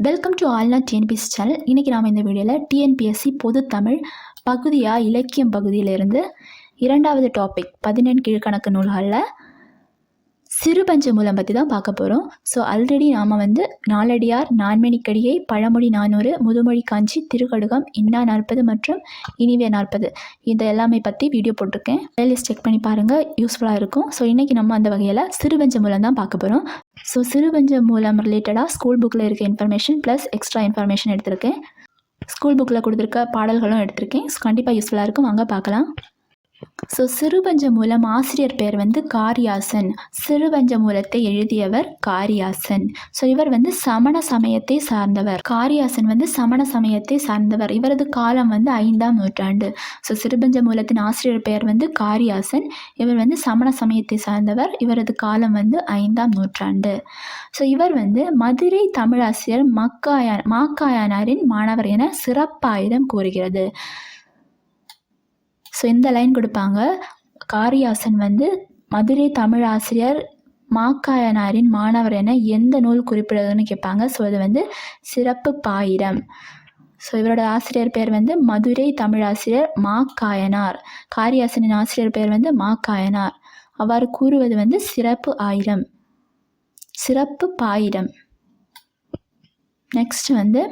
Welcome to ஆல்னா T N P S channel இன்றைக்கி நாம் இந்த வீடியோவில் டிஎன்பிஎஸ்சி பொது தமிழ் பகுதியாக இலக்கியம் பகுதியிலிருந்து இரண்டாவது டாபிக் பதினெண் கீழ்கணக்கு நூல்களில் சிறுபஞ்ச மூலம் பற்றி தான் பார்க்க போகிறோம் ஸோ ஆல்ரெடி நாம் வந்து நாலடியார் நான்மணிக்கடியை பழமொழி நானூறு முதுமொழி காஞ்சி திருக்கடுகம் இன்னா நாற்பது மற்றும் இனிவே நாற்பது. இந்த எல்லாமே பற்றி வீடியோ போட்டிருக்கேன். பிளேலிஸ்ட் செக் பண்ணி பாருங்கள் யூஸ்ஃபுல்லாக இருக்கும். ஸோ இன்றைக்கி நம்ம அந்த வகையில் சிறுபஞ்ச மூலம் தான் பார்க்க போகிறோம் ஸோ சிறுபஞ்ச மூலம் ரிலேட்டடாக ஸ்கூல் புக்கில் இருக்க இன்ஃபர்மேஷன் ப்ளஸ் எக்ஸ்ட்ரா இன்ஃபர்மேஷன் எடுத்திருக்கேன். ஸ்கூல் புக்கில் கொடுத்துருக்க பாடல்களும் எடுத்திருக்கேன். ஸோ கண்டிப்பாக யூஸ்ஃபுல்லாக இருக்கும். வாங்க பார்க்கலாம். ஸோ சிறுபஞ்ச மூலம் ஆசிரியர் பெயர் வந்து காரியாசன். சிறுபஞ்ச மூலத்தை எழுதியவர் காரியாசன். ஸோ இவர் வந்து சமண சமயத்தை சார்ந்தவர். காரியாசன் வந்து சமண சமயத்தை சார்ந்தவர். இவரது காலம் வந்து ஐந்தாம் நூற்றாண்டு. ஸோ சிறுபஞ்ச மூலத்தின் ஆசிரியர் பெயர் வந்து காரியாசன். இவர் வந்து சமண சமயத்தை சார்ந்தவர். இவரது காலம் வந்து ஐந்தாம் நூற்றாண்டு. ஸோ இவர் வந்து மதுரை தமிழாசிரியர் மக்காயா மாக்காயானாரின் மாணவர் என சிறப்பாயுதம் கூறுகிறது. ஸோ இந்த லைன் கொடுப்பாங்க. காரியாசன் வந்து மதுரை தமிழ் ஆசிரியர் மாக்காயனாரின் மாணவர் என எந்த நூல் குறிப்பிடுதுன்னு கேட்பாங்க. ஸோ அது வந்து சிறப்பு பாயிரம். ஸோ இவரோட ஆசிரியர் பேர் வந்து மதுரை தமிழாசிரியர் மா காயனார் காரியாசனின் ஆசிரியர் பேர் வந்து மா காயனார் அவ்வாறு கூறுவது வந்து சிறப்பு ஆயிரம். சிறப்பு பாயிரம். நெக்ஸ்ட் வந்து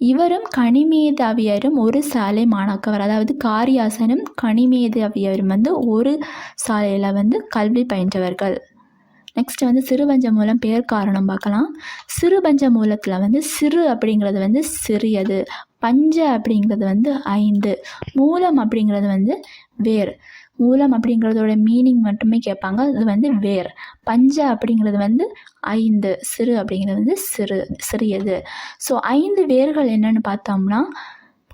இவரும் கனிமேதாவியரும் ஒரு சாலை மாணாக்கவர். அதாவது காரியாசனும் கனிமேதாவியரும் வந்து ஒரு சாலையில் வந்து கல்வி பயின்றவர்கள். நெக்ஸ்ட் வந்து சிறுபஞ்ச மூலம் பேர் காரணம் பார்க்கலாம். சிறுபஞ்ச மூலத்தில் வந்து சிறு அப்படிங்கிறது வந்து சிறியது பஞ்ச அப்படிங்கிறது வந்து ஐந்து மூலம் அப்படிங்கிறது வந்து வேர் மூலம் அப்படிங்கிறதோட மீனிங் மட்டுமே கேட்பாங்க. அது வந்து வேர். பஞ்ச அப்படிங்கிறது வந்து ஐந்து சிறு அப்படிங்கிறது வந்து சிறு சிறியது. ஸோ ஐந்து வேர்கள் என்னென்னு பார்த்தோம்னா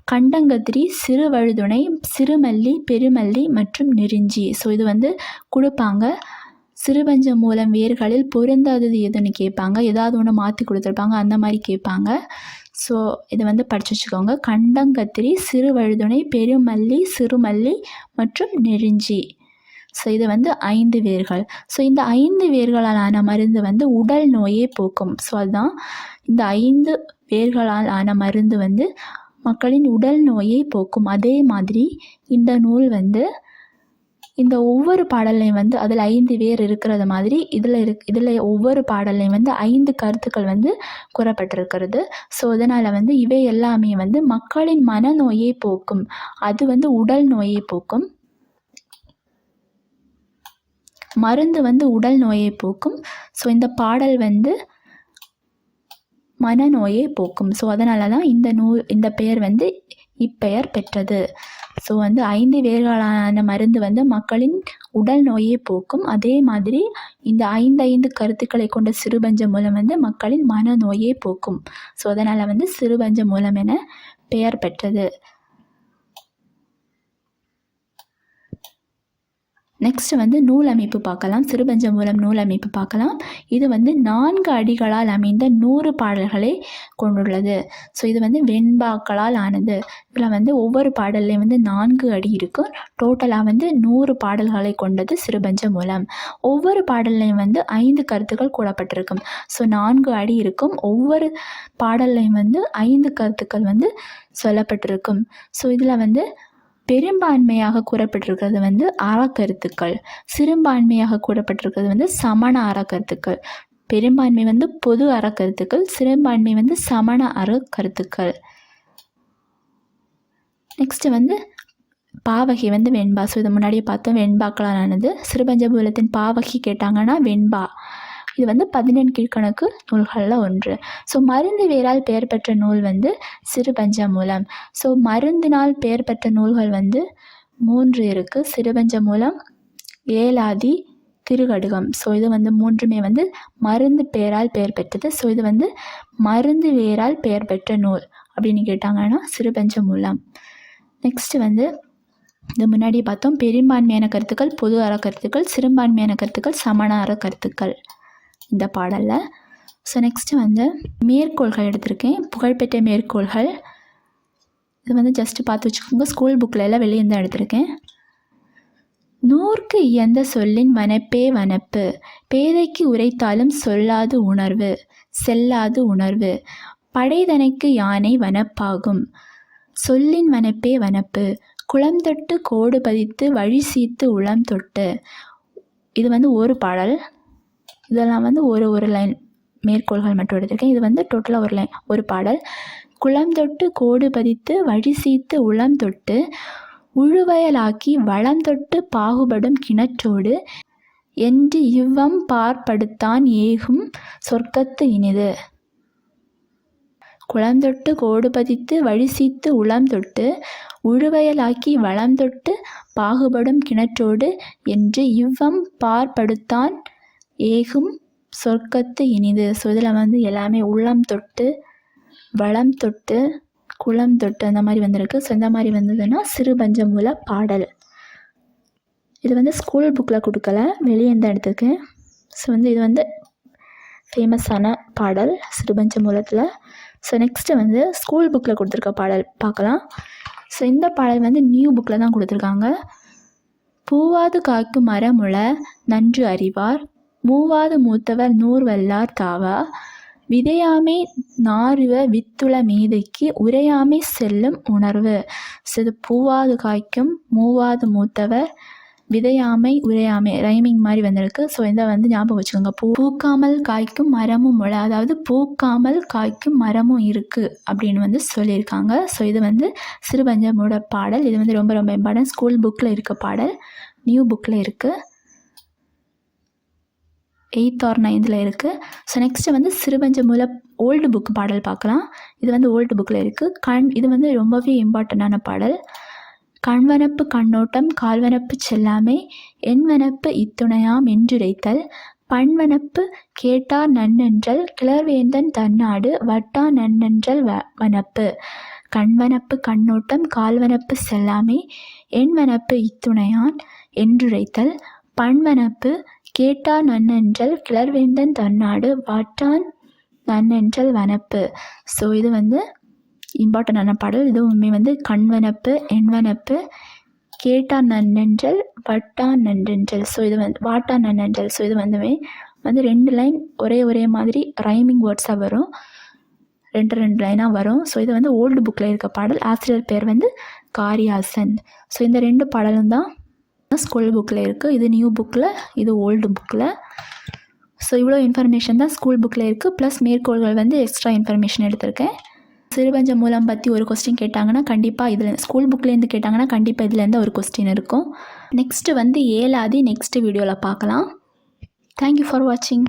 கண்டங்கத்திரி சிறுவழுதுணை சிறுமல்லி பெருமல்லி மற்றும் நெருஞ்சி. ஸோ இது வந்து கொடுப்பாங்க. சிறுபஞ்ச மூலம் வேர்களில் பொருந்தாதது எதுன்னு கேட்பாங்க. ஏதாவது ஒன்று மாற்றி கொடுத்துருப்பாங்க. அந்த மாதிரி கேட்பாங்க. ஸோ இதை வந்து படிச்சு வச்சுக்கோங்க. கண்டங்கத்திரி சிறுவழுதுணை பெருமல்லி சிறுமல்லி மற்றும் நெருஞ்சி. ஸோ இது வந்து ஐந்து வேர்கள். ஸோ இந்த ஐந்து வேர்களால் ஆன மருந்து வந்து உடல் நோயை போக்கும். ஸோ அதுதான் இந்த ஐந்து வேர்களால் ஆன மருந்து வந்து மக்களின் உடல் நோயை போக்கும். அதே மாதிரி இந்த நூல் வந்து இந்த ஒவ்வொரு பாடல்லையும் வந்து அதில் ஐந்து பேர் இருக்கிறது மாதிரி இதில் இருக் இதில் ஒவ்வொரு பாடல்லையும் வந்து ஐந்து கருத்துக்கள் வந்து கூறப்பட்டிருக்கிறது. ஸோ அதனால் வந்து இவை எல்லாமே வந்து மக்களின் மனநோயை போக்கும். அது வந்து உடல் நோயை போக்கும். மருந்து வந்து உடல் நோயை போக்கும். ஸோ இந்த பாடல் வந்து மனநோயை போக்கும். ஸோ அதனால தான் இந்த நூல் இந்த பெயர் வந்து இப்பெயர் பெற்றது. ஸோ வந்து ஐந்து வேர்களான மருந்து வந்து மக்களின் உடல் நோயை போக்கும். அதே மாதிரி இந்த ஐந்து ஐந்து கருத்துக்களை கொண்ட சிறுபஞ்ச மூலம் வந்து மக்களின் மன நோயை போக்கும். ஸோ அதனால் வந்து சிறுபஞ்ச மூலம் என பெயர் பெற்றது. நெக்ஸ்ட் வந்து நூல் அமைப்பு பார்க்கலாம். சிறுபஞ்ச மூலம் நூல் அமைப்பு பார்க்கலாம். இது வந்து நான்கு அடிகளால் அமைந்த நூறு பாடல்களை கொண்டுள்ளது. ஸோ இது வந்து வெண்பாக்களால் ஆனது. இதில் வந்து ஒவ்வொரு பாடல்லையும் வந்து நான்கு அடி இருக்கும் டோட்டலாக வந்து நூறு பாடல்களை கொண்டது சிறுபஞ்ச மூலம். ஒவ்வொரு பாடல்லையும் வந்து ஐந்து கருத்துக்கள் கூடப்பட்டிருக்கும் ஸோ நான்கு அடி இருக்கும். ஒவ்வொரு பாடல்லையும் வந்து ஐந்து கருத்துக்கள் வந்து சொல்லப்பட்டிருக்கும். ஸோ இதில் வந்து பெரும்பான்மையாக கூறப்பட்டிருக்கிறது வந்து அறக்கருத்துக்கள். சிறுபான்மையாக கூறப்பட்டிருக்கிறது வந்து சமண அறக்கருத்துக்கள். பெரும்பான்மை வந்து பொது அறக்கருத்துக்கள் சிறுபான்மை வந்து சமண அறக்கருத்துக்கள். நெக்ஸ்ட்டு வந்து பாவகை வந்து வெண்பா. ஸோ இது முன்னாடியே பார்த்தோம். வெண்பாக்களானது சிறுபஞ்சபூலத்தின் பாவகை கேட்டாங்கன்னா வெண்பா. இது வந்து பதினெண் கீழ்கணக்கு நூல்களில் ஒன்று. ஸோ மருந்து வேரால் பெயர் பெற்ற நூல் வந்து சிறுபஞ்ச மூலம் ஸோ மருந்தினால் பெயர் பெற்ற நூல்கள் வந்து மூன்று இருக்குது சிறுபஞ்ச மூலம் ஏலாதி திருகடுகம். ஸோ இது வந்து மூன்றுமே வந்து மருந்து பெயரால் பெயர் பெற்றது. ஸோ இது வந்து மருந்து வேரால் பெயர் பெற்ற நூல் அப்படின்னு கேட்டாங்கன்னா சிறுபஞ்ச மூலம் நெக்ஸ்ட்டு வந்து இது முன்னாடி பார்த்தோம். பெரும்பான்மையான கருத்துக்கள் பொது அற கருத்துக்கள் சிறுபான்மையான கருத்துக்கள் சமண அற கருத்துக்கள் இந்த பாடலில். ஸோ நெக்ஸ்ட்டு வந்து மேற்கோள்கள் எடுத்திருக்கேன். புகழ்பெற்ற மேற்கோள்கள். இது வந்து ஜஸ்ட்டு பார்த்து வச்சுக்கோங்க. ஸ்கூல் புக்கில் எல்லாம் வெளியே தான் எடுத்திருக்கேன். நூற்கு இயந்த சொல்லின் வனப்பே வனப்பு. பேதைக்கு உரைத்தாலும் சொல்லாது உணர்வு. செல்லாது உணர்வு. படைதனைக்கு யானை வனப்பாகும். சொல்லின் வனப்பே வனப்பு. குளம் தொட்டு கோடு பதித்து வழி சீத்து உளம் தொட்டு. இது வந்து ஒரு பாடல். இதெல்லாம் வந்து ஒரு ஒரு லைன் மேற்கோள்கள் மட்டும் எடுத்திருக்கேன். இது வந்து டோட்டலாக ஒரு லைன் ஒரு பாடல். குளம் தொட்டு கோடு பதித்து வழி சீத்து உளம் தொட்டு உழுவயலாக்கி வளம் தொட்டு பாகுபடும் கிணற்றோடு என்று இவ்வம் பார்ப்படுத்தான் ஏகும் சொர்க்கத்து இனிது. குளம் தொட்டு கோடு பதித்து வழி சீத்து உளம் தொட்டு உழுவயலாக்கி வளம் தொட்டு பாகுபடும் கிணற்றோடு என்று இவ்வம் பார்ப்படுத்தான் ஏகும் சொர்க்கத்து இனிது. ஸோ இதில் வந்து எல்லாமே உள்ளம் தொட்டு வளம் தொட்டு குளம் தொட்டு அந்த மாதிரி வந்திருக்கு. ஸோ இந்த மாதிரி வந்ததுன்னா சிறுபஞ்சமூல பாடல். இது வந்து ஸ்கூல் புக்கில் கொடுக்கல. வெளியே இந்த இடத்துக்கு? ஸோ வந்து இது வந்து ஃபேமஸான பாடல் சிறுபஞ்சமூலத்தில் ஸோ நெக்ஸ்ட்டு வந்து ஸ்கூல் புக்கில் கொடுத்துருக்க பாடல் பார்க்கலாம். ஸோ இந்த பாடல் வந்து நியூ புக்கில் தான் கொடுத்துருக்காங்க. பூவாது காய்க்கும் மரமுள நன்று அறிவார். மூவாது மூத்தவர் நூர்வல்லார் தாவா. விதையாமை நாறுவ வித்துள மீதைக்கு உரையாமை செல்லும் உணர்வு. ஸோ இது பூவாது காய்க்கும் மூவாது மூத்தவர் விதையாமை உரையாமை ரைமிங் மாதிரி வந்திருக்கு. ஸோ இதை வந்து ஞாபகம் வச்சுக்கோங்க. பூ பூக்காமல் காய்க்கும் மரமும் முளை அதாவது பூக்காமல் காய்க்கும் மரமும் இருக்குது அப்படின்னு வந்து சொல்லியிருக்காங்க. ஸோ இது வந்து சிறுபஞ்சமோட பாடல். இது வந்து ரொம்ப ரொம்ப இம்பார்ட்டன்ட் ஸ்கூல் புக்கில் இருக்க பாடல். நியூ புக்கில் இருக்குது எயித் ஆர் நைன்த்தில் இருக்குது ஸோ நெக்ஸ்ட்டு வந்து சிறுபஞ்சமூல ஓல்டு புக் பாடல் பார்க்கலாம். இது வந்து ஓல்டு புக்கில் இருக்குது கண் இது வந்து ரொம்பவே இம்பார்ட்டண்ட்டான பாடல். கண்வனப்பு கண்ணோட்டம் கால்வனப்பு செல்லாமை எண்வனப்பு இத்துணையாம் என்றுரைத்தல். பண்வனப்பு கேட்டார் நன்னென்றல் கிளர்வேந்தன் தன்னாடு வட்டா நன்னென்றல் வ வனப்பு. கண்வனப்பு கண்ணோட்டம் கால்வனப்பு செல்லாமை எண்வனப்பு இத்துணையான் என்றுரைத்தல். பண்வனப்பு கேட்டார் நன்னென்றல் கிளர்வேந்தன் தன்னாடு வாட்டான் நன்னென்றல் வனப்பு. ஸோ இது வந்து இம்பார்ட்டண்டான பாடல். இதுவுமே வந்து கண்வனப்பு எண்வனப்பு கேட்டா நன்னென்றல் வட்டா நன்றென்றல் ஸோ இது வந்து வாட்டா நன்னென்றல். ஸோ இது வந்துமே வந்து ரெண்டு லைன் ஒரே ஒரே மாதிரி ரைமிங் வேர்ட்ஸாக வரும். ரெண்டு ரெண்டு லைனாக வரும். ஸோ இது வந்து ஓல்டு புக்கில் இருக்க பாடல். ஆசிரியர் பேர் வந்து காரியாசன். ஸோ இந்த ரெண்டு பாடலும் தான் ஸ்கூல் புக்கில் இருக்குது இது நியூ புக்கில் இது ஓல்டு புக்கில் ஸோ இவ்வளோ இன்ஃபர்மேஷன் தான் ஸ்கூல் புக்கில் இருக்குது ப்ளஸ் மேற்கோள்கள் வந்து எக்ஸ்ட்ரா இன்ஃபர்மேஷன் எடுத்திருக்கேன். சிறுபஞ்ச மூலம் பற்றி ஒரு கொஸ்டின் கேட்டாங்கன்னா கண்டிப்பாக இதில் ஸ்கூல் புக்லேருந்து கேட்டாங்கன்னா கண்டிப்பாக இதுலேருந்து ஒரு கொஸ்டின் இருக்கும். நெக்ஸ்ட்டு வந்து ஏழாதி நெக்ஸ்ட் வீடியோவில் பார்க்கலாம். தேங்க்யூ ஃபார் வாட்சிங்